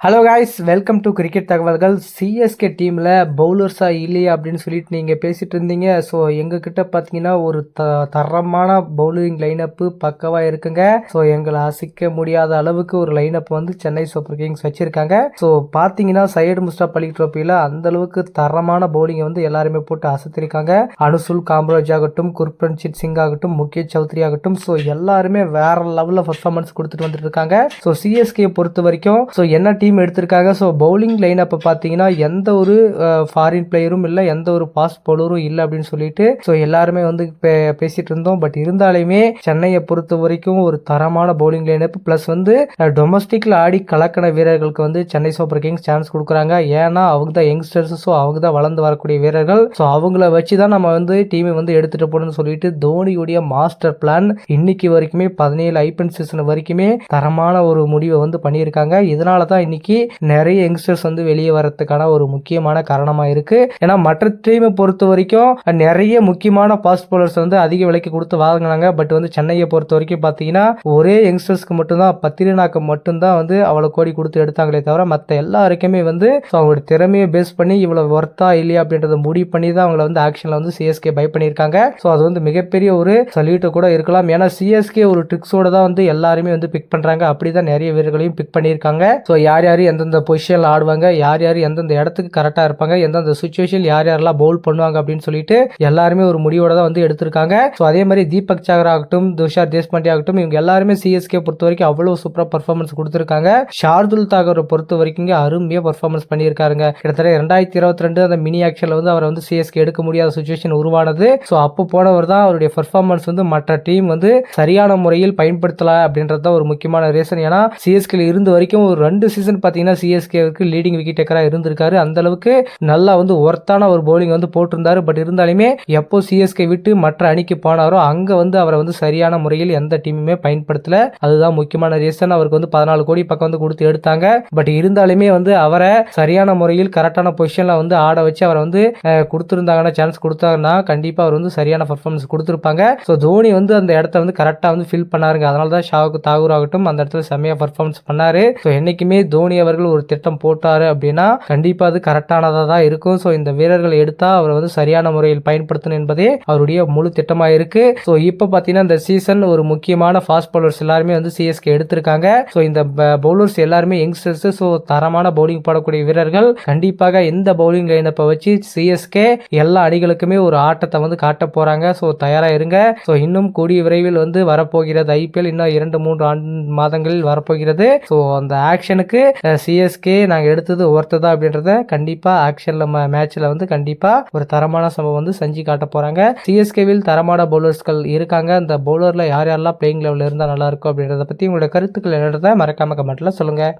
Hello guys welcome to cricket தகவல்கள் CSK டீமில் பவுலர்ஸா இல்லையா அப்படின்னு சொல்லிட்டு நீங்கள் பேசிகிட்டு இருந்தீங்க. ஸோ எங்ககிட்ட பார்த்தீங்கன்னா ஒரு த தரமான பவுலிங் லைனப்பு பக்கவாக இருக்குங்க. ஸோ எங்களை அசைக்க முடியாத அளவுக்கு ஒரு லைனப் வந்து சென்னை சூப்பர் கிங்ஸ் வச்சுருக்காங்க. ஸோ பார்த்தீங்கன்னா சையடு முஸ்டாப் அலி ட்ரோஃபியில் அந்த அளவுக்கு தரமான பவுலிங்கை வந்து எல்லாருமே போட்டு அசத்திருக்காங்க. அனுசுல் காம்ராஜ் ஆகட்டும் குர்பன்ஜித் சிங் ஆகட்டும் முக்கிய சௌத்ரி ஆகட்டும். ஸோ எல்லாருமே வேற லெவலில் பர்ஃபார்மன்ஸ் கொடுத்துட்டு வந்துட்டு இருக்காங்க. ஸோ சிஎஸ்கே பொறுத்த வரைக்கும் ஸோ என்ன டீம் டீம் எடுத்திருக்காங்க. ஸோ பவுலிங் லைன் அப்போ பார்த்தீங்கன்னா எந்த ஒரு ஃபாரின் பிளேயரும் இல்லை எந்த ஒரு ஃபாஸ்ட் பவுலரும் இல்லை அப்படின்னு சொல்லிட்டு ஸோ எல்லாருமே வந்து பேசிட்டு இருந்தோம். பட் இருந்தாலுமே சென்னையை பொறுத்த வரைக்கும் ஒரு தரமான பவுலிங் லைன் அப் ப்ளஸ் வந்து டொமஸ்டிக்ல ஆடி கலக்கண வீரர்களுக்கு வந்து சென்னை சூப்பர் கிங்ஸ் சான்ஸ் கொடுக்குறாங்க. ஏன்னா அவங்க தான் யங்ஸ்டர்ஸ் ஸோ அவங்க தான் வளர்ந்து வரக்கூடிய வீரர்கள். ஸோ அவங்கள வச்சு தான் நம்ம வந்து டீமை வந்து எடுத்துட்டு போகணும்னு சொல்லிட்டு தோனியுடைய மாஸ்டர் பிளான் இன்னைக்கு வரைக்குமே பதினேழு ஐபிஎல் சீசன் வரைக்குமே தரமான ஒரு முடிவை வந்து பண்ணியிருக்காங்க. இதனால தான் இன்னைக்கு இன்னைக்கு நிறைய யங்ஸ்டர்ஸ் வந்து வெளியே வரதுக்கான ஒரு முக்கியமான காரணமாக இருக்கு. ஏன்னா மற்ற டீமை பொறுத்த வரைக்கும் நிறைய முக்கியமான ஃபாஸ்ட் பவுலர்ஸ் வந்து அதிக விலைக்கு கொடுத்து வாங்கினாங்க. பட் வந்து சென்னையை பொறுத்த வரைக்கும் பார்த்தீங்கன்னா ஒரே யங்ஸ்டர்ஸ்க்கு மட்டும்தான் பத்திரினாக்கு மட்டும்தான் வந்து அவ்வளோ கோடி கொடுத்து எடுத்தாங்களே தவிர மற்ற எல்லாருக்குமே வந்து அவங்களோட திறமையை பேஸ் பண்ணி இவ்வளோ ஒர்த்தா இல்லையா அப்படின்றத முடிவு பண்ணி தான் அவங்கள வந்து ஆக்ஷனில் வந்து சிஎஸ்கே பை பண்ணியிருக்காங்க. ஸோ அது வந்து மிகப்பெரிய ஒரு சல்யூட்டு கூட இருக்கலாம். ஏன்னா சிஎஸ்கே ஒரு ட்ரிக்ஸோட தான் வந்து எல்லாருமே வந்து பிக் பண்ணுறாங்க அப்படி தான் நிறைய வீரர்களையும் பிக் பண்ணியிருக்காங்க. ஸோ யார் யார் யார் எந்தெந்த பொசிஷனில் ஆடுவாங்க யார் யார் எந்தெந்த இடத்துக்கு கரெக்டாக இருப்பாங்க எந்தெந்த சுச்சுவேஷன் யார் யாரெல்லாம் பவுல் பண்ணுவாங்க அப்படின்னு சொல்லிட்டு எல்லாருமே ஒரு முடிவோட தான் வந்து எடுத்திருக்காங்க. ஸோ அதே மாதிரி தீபக் சாகர் ஆகட்டும் துஷார் தேஷ்பாண்டே ஆகட்டும் இவங்க எல்லாருமே சிஎஸ்கே பொறுத்த வரைக்கும் அவ்வளோ சூப்பராக பர்ஃபார்மன்ஸ் கொடுத்துருக்காங்க. ஷார்துல் தாகரை பொறுத்த வரைக்கும் அருமையாக பர்ஃபார்மன்ஸ் பண்ணியிருக்காருங்க. கிட்டத்தட்ட ரெண்டாயிரத்தி இருபத்தி ரெண்டு அந்த மினி ஆக்ஷனில் வந்து அவரை வந்து சிஎஸ்கே எடுக்க முடியாத சுச்சுவேஷன் உருவானது. ஸோ அப்போ போனவர் தான் அவருடைய பர்ஃபார்மன்ஸ் வந்து மற்ற டீம் வந்து சரியான முறையில் பயன்படுத்தலை அப்படின்றது தான் ஒரு முக்கியமான ரீசன் ஏன்னா சிஎஸ்கே இருந்த வரைக்கும் ஒரு ரெண்டு சீசன் பார்த்தீங்கன்னா சிஎஸ்கேவுக்கு லீடிங் விக்கெட் டேக்கராக இருந்திருக்காரு. அந்த அளவுக்கு நல்லா வந்து ஒர்த்தான ஒரு பவுலிங் வந்து போட்டிருந்தாரு. பட் இருந்தாலுமே எப்போ சிஎஸ்கே விட்டு மற்ற அணிக்கு போனாரோ அங்கே வந்து அவரை வந்து சரியான முறையில் எந்த டீமுமே பயன்படுத்தல. அதுதான் முக்கியமான ரீசன் அவருக்கு வந்து பதினாலு கோடி பக்கம் வந்து கொடுத்து எடுத்தாங்க. பட் இருந்தாலுமே வந்து அவரை சரியான முறையில் கரெக்டான பொசிஷனில் வந்து ஆட வச்சு அவரை வந்து கொடுத்துருந்தாங்கன்னா சான்ஸ் கொடுத்தாங்கன்னா கண்டிப்பாக அவர் வந்து சரியான பர்ஃபார்மன்ஸ் கொடுத்துருப்பாங்க. ஸோ தோனி வந்து அந்த இடத்த வந்து கரெக்டாக வந்து ஃபில் பண்ணாருங்க. அதனால தான் ஷாவுக்கு தாகூர் ஆகட்டும் அந்த இடத்துல செம்மையாக பர்ஃபார்மன்ஸ் பண்ணாரு. ஸோ என்னைக்குமே தோனி அவர்கள் ஒரு திட்டம் போட்டாரு அப்படின்னா கண்டிப்பாக அது கரெக்டானதாக தான் இருக்கும். ஸோ இந்த வீரர்களை எடுத்தால் அவர் வந்து சரியான முறையில் பயன்படுத்தணும் என்பதே அவருடைய முழு திட்டமாக இருக்கு. ஸோ இப்போ பார்த்தீங்கன்னா இந்த சீசன் ஒரு முக்கியமான ஃபாஸ்ட் பவுலர்ஸ் எல்லாருமே வந்து சிஎஸ்கே எடுத்திருக்காங்க. ஸோ இந்த பவுலர்ஸ் எல்லாருமே யங்ஸ்டர்ஸ் ஸோ தரமான பவுலிங் போடக்கூடிய வீரர்கள் கண்டிப்பாக இந்த பவுலிங் லைனப்பை வச்சு சிஎஸ்கே எல்லா அணிகளுக்குமே ஒரு ஆட்டத்தை வந்து காட்ட போறாங்க. ஸோ தயாராக இருங்க. ஸோ இன்னும் கூடிய விரைவில் வந்து வரப்போகிறது ஐபிஎல் இன்னும் இரண்டு மூன்று ஆண்டு மாதங்களில் வரப்போகிறது. ஸோ அந்த ஆக்ஷனுக்கு சிஎஸ்கே நாங்கள் எடுத்தது ஒர்த்ததா அப்படின்றத கண்டிப்பாக ஆக்ஷனில் மேட்ச்சில் வந்து கண்டிப்பாக ஒரு தரமான சம்பவம் வந்து செஞ்சு காட்ட போகிறாங்க சிஎஸ்கேவில் தரமான பவுலர்ஸ்கள் இருக்காங்க. அந்த பவுலரில் யார் யாரெல்லாம் பிளேயிங் லெவலில் இருந்தால் நல்லாயிருக்கும் அப்படின்றத பற்றி உங்களோட கருத்துக்கள் என்னன்றதை மறக்காம கமெண்ட்டில் சொல்லுங்கள்